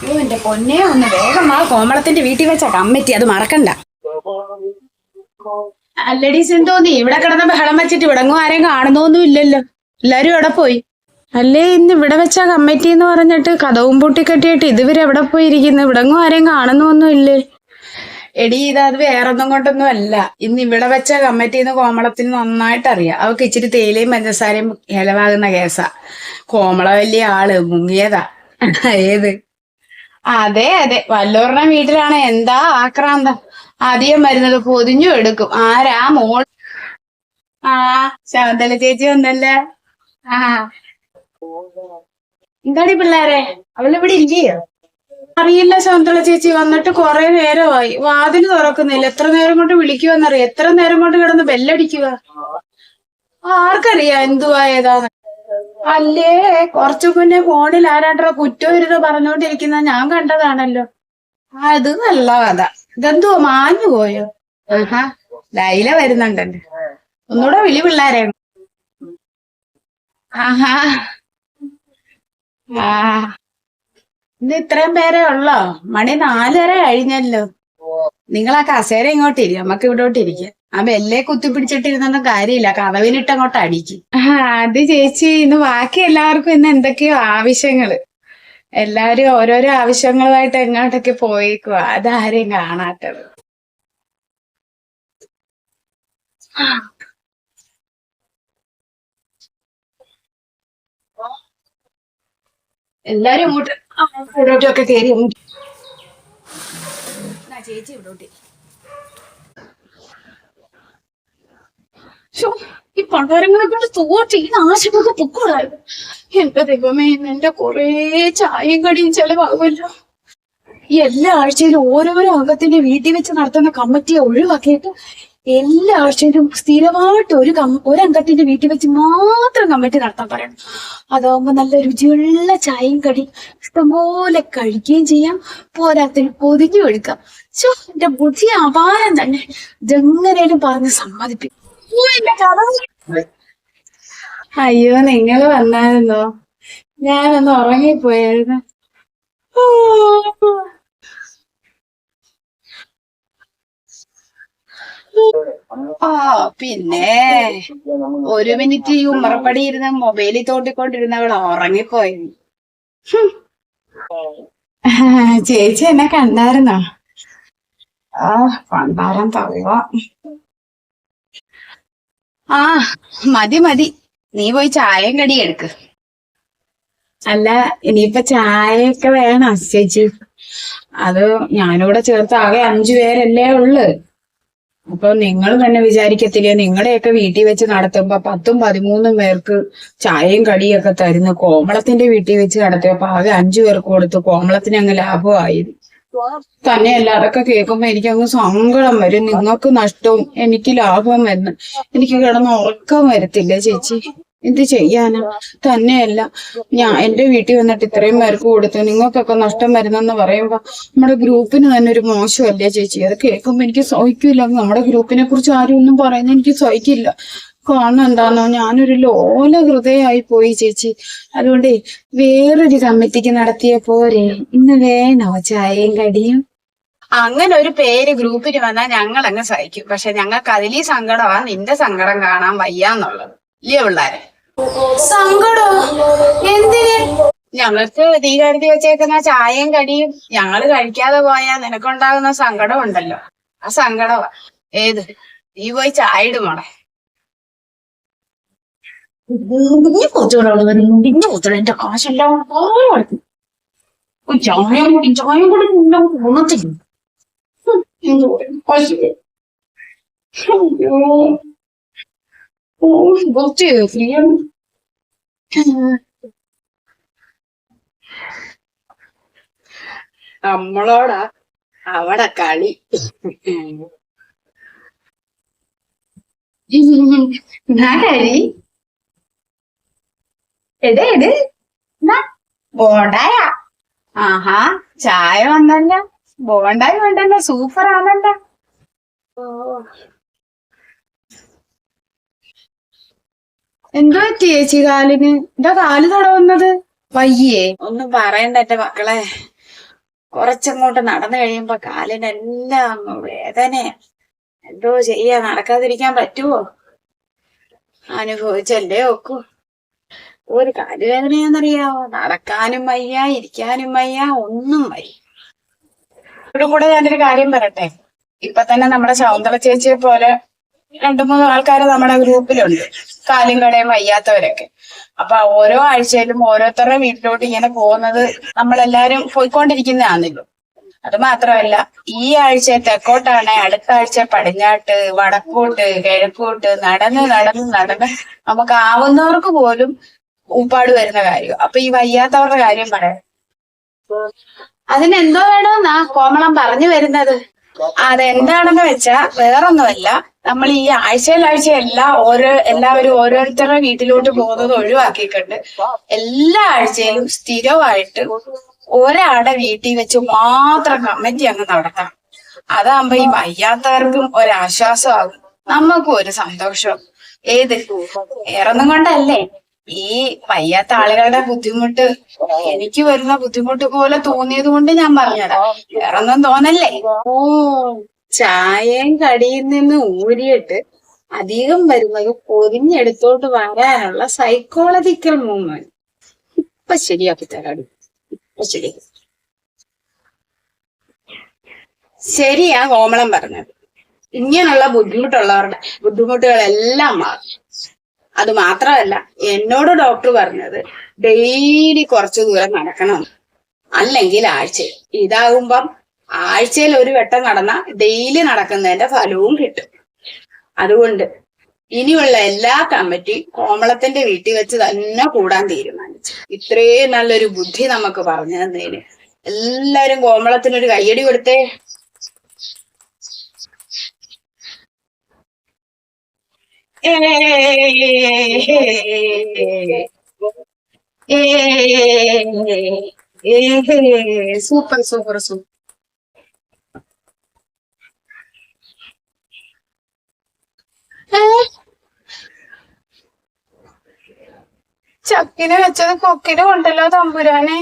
അയ്യോ എന്റെ പൊന്നെ ഒന്ന് വേഗം ആ കോമളത്തിന്റെ വീട്ടിൽ വെച്ച കമ്മിറ്റി അത് മറക്കണ്ട. അല്ലടി നീ ഇവിടെ കിടന്ന ബഹളം വെച്ചിട്ട് ഇവിടെങ്ങും ആരെയും കാണുന്നൊന്നും ഇല്ലല്ലോ എല്ലാരും എവിടെ പോയി? അല്ലേ ഇന്ന് ഇവിടെ വെച്ച കമ്മിറ്റി എന്ന് പറഞ്ഞിട്ട് കഥവും പൂട്ടി കെട്ടിയിട്ട് ഇതുവരെ എവിടെ പോയിരിക്കുന്നു? ഇവിടെങ്ങും ആരെയും കാണുന്നൊന്നും ഇല്ലേ എടി ഇത് അത് വേറൊന്നും കൊണ്ടൊന്നും അല്ല ഇന്ന് ഇവിടെ വെച്ച കമ്മിറ്റിന്ന് കോമളത്തിന് നന്നായിട്ട് അറിയാം അവക്ക് ഇച്ചിരി തേയിലയും പഞ്ചസാരയും ഇലവാകുന്ന കേസാ. കോമള വലിയ ആൾ മുങ്ങിയതാ. ഏത്? അതെ അതെ. വല്ലവരുടെ വീട്ടിലാണ്. എന്താ ആക്രാന്തം? ആദ്യം വരുന്നത് പൊതിഞ്ഞു എടുക്കും. ആരാ മോൾ? ആ ശാന്തല ചേച്ചി വന്നല്ലേ? ആ. എന്താടി പിള്ളേരെ? അവളിവിടെ ഇല്ലയോ? അറിയില്ല ശാന്തള ചേച്ചി. വന്നിട്ട് കുറെ നേരമായി. വാതിൽ തുറക്കുന്നില്ല. എത്ര നേരം കൊണ്ട് വിളിക്കുവെന്നറിയാം. എത്ര നേരം കൊണ്ട് കിടന്ന് ബെല്ലടിക്കുക ആർക്കറിയാം എന്തുവാ ഏതാന്ന്. അല്ലേ? കൊറച്ചു മുന്നേ ഫോണിൽ ആരാണ്ടോ ഇരുന്ന് പറഞ്ഞുകൊണ്ടിരിക്കുന്ന ഞാൻ കണ്ടതാണല്ലോ. ഇത് നല്ല കഥ. ഇതെന്തോ മാഞ്ഞു പോയോ? ആഹാ ലൈല വരുന്നുണ്ടല്ലേ. ഒന്നുകൂടെ വിളി പിള്ളേരെ. ആഹാ. ഇത് ഇത്രയും പേരെ ഉള്ളോ? മണി നാലര കഴിഞ്ഞല്ലോ. നിങ്ങൾ ആ കസേര ഇങ്ങോട്ട് ഇരി നമുക്ക് ഇവിടോട്ട് ഇരിക്കാം ആ കുത്തി കുത്തിപ്പിടിച്ചിട്ടിരുന്നൊന്നും കാര്യമില്ല. കഥവിനിട്ട് അങ്ങോട്ട് അടിക്ക് അത് ചേച്ചി ഇന്ന് ബാക്കി എല്ലാവർക്കും ഇന്ന് എന്തൊക്കെയോ ആവശ്യങ്ങൾ. എല്ലാരും ഓരോരോ ആവശ്യങ്ങളുമായിട്ട് എങ്ങോട്ടൊക്കെ പോയിക്കുക അതാരെയും കാണാത്തത്. എല്ലാരും ഇങ്ങോട്ട് ഇവിടോട്ടൊക്കെ കയറി ചേച്ചി ഇവിടോട്ട്. ഈ പണ്ടാരങ്ങളെ കൊണ്ട് തോറ്റ് ഈ നാശമൊക്കെ പൊക്കൂടായത് എന്റെ ദൈവമേ എന്റെ കൊറേ ചായയും കടിയും ചെലവാകുമല്ലോ. എല്ലാ ആഴ്ചയിലും ഓരോരോ അംഗത്തിന്റെ വീട്ടിൽ വെച്ച് നടത്തുന്ന കമ്മിറ്റിയെ ഒഴിവാക്കിയിട്ട് എല്ലാ ആഴ്ചയിലും സ്ഥിരമായിട്ട് ഒരു കം ഒരംഗത്തിന്റെ വീട്ടിൽ വെച്ച് മാത്രം കമ്മിറ്റി നടത്താൻ പറയണം. അതാവുമ്പോ നല്ല രുചിയുള്ള ചായയും കടി ഇഷ്ടംപോലെ കഴിക്കുകയും ചെയ്യാം. പോരാത്തിന് പൊതിഞ്ഞു കൊടുക്കാം ശോ എന്റെ ബുദ്ധി അപാരം തന്നെ. ഇതെങ്ങനെയും പറഞ്ഞ് സമ്മതിപ്പിക്കും. അയ്യോ നിങ്ങൾ വന്നായിരുന്നോ? ഞാനൊന്ന് ഉറങ്ങിപ്പോയായിരുന്നു. ആ പിന്നെ ഒരു മിനിറ്റ് ഈ ഉമ്മറപ്പടി ഇരുന്ന് മൊബൈലിൽ തോണ്ടിക്കൊണ്ടിരുന്നവൾ ഉറങ്ങിപ്പോയി. ചേച്ചി എന്നെ കണ്ടായിരുന്നോ? ആ പണ്ടാരം തവ ആ മതി മതി. നീ പോയി ചായയും കടി എടുക്ക. അല്ല ഇനിയിപ്പൊ ചായയൊക്കെ വേണം ചേച്ചി? അത് ഞാനിവിടെ ചേർത്ത് ആകെ അഞ്ചു പേരല്ലേ ഉള്ളു. അപ്പൊ നിങ്ങൾ തന്നെ വിചാരിക്കത്തില്ലേ നിങ്ങളെയൊക്കെ വീട്ടിൽ വെച്ച് നടത്തുമ്പോ പത്തും പതിമൂന്നും പേർക്ക് ചായയും കടിയൊക്കെ തരുന്നു കോമളത്തിന്റെ വീട്ടിൽ വെച്ച് നടത്തിയപ്പോ ആകെ അഞ്ചു പേർക്ക് കൊടുത്തു കോമളത്തിന് അങ്ങ് ലാഭമായി തന്നെയല്ല? അതൊക്കെ കേൾക്കുമ്പോ എനിക്ക് അങ്ങ് സങ്കടം വരും. നിങ്ങൾക്ക് നഷ്ടവും എനിക്ക് ലാഭം എന്ന് എനിക്ക് കിടന്ന് ഉറക്കം വരത്തില്ല ചേച്ചി. എന്ത് ചെയ്യാനാ? തന്നെയല്ല. ഞാൻ എന്റെ വീട്ടിൽ വന്നിട്ട് ഇത്രയും പേർക്ക് കൊടുത്തു. നിങ്ങൾക്കൊക്കെ നഷ്ടം വരുന്നെന്ന് പറയുമ്പോ നമ്മുടെ ഗ്രൂപ്പിന് തന്നെ ഒരു മോശമല്ലേ ചേച്ചി? അത് കേൾക്കുമ്പോ എനിക്ക് സഹിക്കില്ല നമ്മുടെ ഗ്രൂപ്പിനെ കുറിച്ച് ആരും ഒന്നും പറയുന്നത് എനിക്ക് സഹിക്കില്ല. എന്താണോ ഞാനൊരു ലോല ഹൃദയമായി പോയി ചേച്ചി. അതുകൊണ്ടേ വേറൊരു കമ്മിറ്റിക്ക് നടത്തിയ പോരെ. ഇന്ന് വേണോ ചായയും കടിയും? അങ്ങനെ ഒരു പേര് ഗ്രൂപ്പിൽ വന്നാൽ ഞങ്ങൾ അങ്ങ് സഹിക്കും. പക്ഷെ ഞങ്ങൾക്ക് അതിലീ സങ്കടമാ നിന്റെ സങ്കടം കാണാൻ വയ്യാന്നുള്ളത്. ഇല്ലേ പിള്ളേരെ? സങ്കടോ? എന്തിന്? ഞങ്ങൾക്ക് തീ കരുതി വെച്ചേക്കുന്ന ചായയും കടിയും ഞങ്ങൾ കഴിക്കാതെ പോയാൽ നിനക്കുണ്ടാകുന്ന സങ്കടം ഉണ്ടല്ലോ ആ സങ്കടമാ ഏത്? നീ പോയി ചായ ഇടും മോളെ ഇടിഞ്ഞു കൊച്ചുകളോട് വരും ഇടിഞ്ഞു കൊച്ചുകൾ എന്റെ കാശെല്ലാം. ഒരു ചായ ചായ കൂടി എല്ലാം ഗുണത്തില്ല കുറച്ച് ഫ്രീ നമ്മളോടാ അവിടെ കളി നാടരി ബോണ്ടായ. ആഹാ ചായ വന്നല്ല. ബോണ്ടായ വേണ്ടല്ലോ സൂപ്പർ ആണല്ലോ എന്തോ പറ്റി ചേച്ചി കാലിന്? എന്താ കാൽ തടവുന്നത്? വയ്യേ. ഒന്നും പറയണ്ട എന്റെ മക്കളെ. കൊറച്ചങ്ങോട്ട് നടന്നു കഴിയുമ്പോ കാലിനെല്ലാം അങ്ങ് വേദന എന്തോ ചെയ്യാ നടക്കാതിരിക്കാൻ പറ്റുവോ? അനുഭവിച്ചല്ലേ ഒക്കൂ. ഒരു കാലുവേദനയാന്നറിയാവോ? നടക്കാനും വയ്യ ഇരിക്കാനും വയ്യ ഒന്നും വയ്യ. ഇവിടെ കൂടെ ഞാനൊരു കാര്യം പറയട്ടെ? ഇപ്പൊ തന്നെ നമ്മുടെ ശൗന്തള ചേച്ചിയെ പോലെ രണ്ടു മൂന്ന് ആൾക്കാർ നമ്മുടെ ഗ്രൂപ്പിലുണ്ട്. കാലും കടയും വയ്യാത്തവരൊക്കെ. അപ്പൊ ഓരോ ആഴ്ചയിലും ഓരോരുത്തരുടെ വീട്ടിലോട്ട് ഇങ്ങനെ പോകുന്നത് നമ്മളെല്ലാരും പോയിക്കൊണ്ടിരിക്കുന്നതാണല്ലോ. അത് മാത്രമല്ല ഈ ആഴ്ച തെക്കോട്ടാണ് അടുത്ത ആഴ്ച പടിഞ്ഞാട്ട് വടക്കോട്ട് കിഴക്കോട്ട് നടന്ന് നടന്ന് നടന്ന് നമുക്ക് ആവുന്നവർക്ക് പോലും ഊപ്പാട് വരുന്ന കാര്യം. അപ്പൊ ഈ വയ്യാത്തവരുടെ കാര്യം പറയാം. അതിനെന്തോ വേണമെന്നാ കോമളം പറഞ്ഞു വരുന്നത്. അതെന്താണെന്ന് വെച്ചാ വേറൊന്നുമല്ല നമ്മൾ ഈ ആഴ്ചയിലാഴ്ച എല്ലാ ഓരോ എല്ലാവരും ഓരോരുത്തരുടെ വീട്ടിലോട്ട് പോകുന്നത് ഒഴിവാക്കിയിട്ടുണ്ട്. എല്ലാ ആഴ്ചയിലും സ്ഥിരമായിട്ട് ഒരാളുടെ വീട്ടിൽ വെച്ച് മാത്രം കമ്മിറ്റി അങ്ങ് നടത്താം അതാകുമ്പോ ഈ വയ്യാത്തവർക്കും ഒരാശ്വാസമാകും. നമുക്കും ഒരു സന്തോഷം ഏത്? വേറൊന്നും കൊണ്ടല്ലേ? ഈ വയ്യാത്ത ആളുകളുടെ ബുദ്ധിമുട്ട് എനിക്ക് വരുന്ന ബുദ്ധിമുട്ട് പോലെ തോന്നിയത് കൊണ്ട് ഞാൻ പറഞ്ഞതാ. വേറൊന്നും തോന്നല്ലേ? ഓ ചായയും കടിയിൽ നിന്ന് ഊരിയിട്ട് അധികം വരുന്നത് പൊതിഞ്ഞെടുത്തോട്ട് വരാനുള്ള സൈക്കോളജിക്കൽ മൂവ്മെന്റ് ഇപ്പൊ ശരിയാക്കി തരാടി. ഇപ്പൊ ശരി. ശരിയാ കോമളം പറഞ്ഞത്. ഇങ്ങനെയുള്ള ബുദ്ധിമുട്ടുള്ളവരുടെ ബുദ്ധിമുട്ടുകളെല്ലാം മാറും. അത് മാത്രമല്ല എന്നോട് ഡോക്ടർ പറഞ്ഞത് ഡെയിലി കുറച്ചു ദൂരം നടക്കണം. അല്ലെങ്കിൽ ആഴ്ച ഇതാകുമ്പം ആഴ്ചയിൽ ഒരു വട്ടം നടന്ന ഡെയിലി നടക്കുന്നതിന്റെ ഫലവും കിട്ടും. അതുകൊണ്ട് ഇനിയുള്ള എല്ലാ കമ്മിറ്റി കോമളത്തിന്റെ വീട്ടിൽ വെച്ച് തന്നെ കൂടാൻ തീരുമാനിച്ചു. ഇത്രയും നല്ലൊരു ബുദ്ധി നമുക്ക് പറഞ്ഞു തന്നതിന്. എല്ലാരും കോമളത്തിനൊരു കയ്യടി കൊടുത്തേ. സൂപ്പർ സൂപ്പർ സൂപ്പർ ചക്കിന് വെച്ചത് കൊക്കിന് കൊണ്ടല്ലോ തമ്പുരാനെ.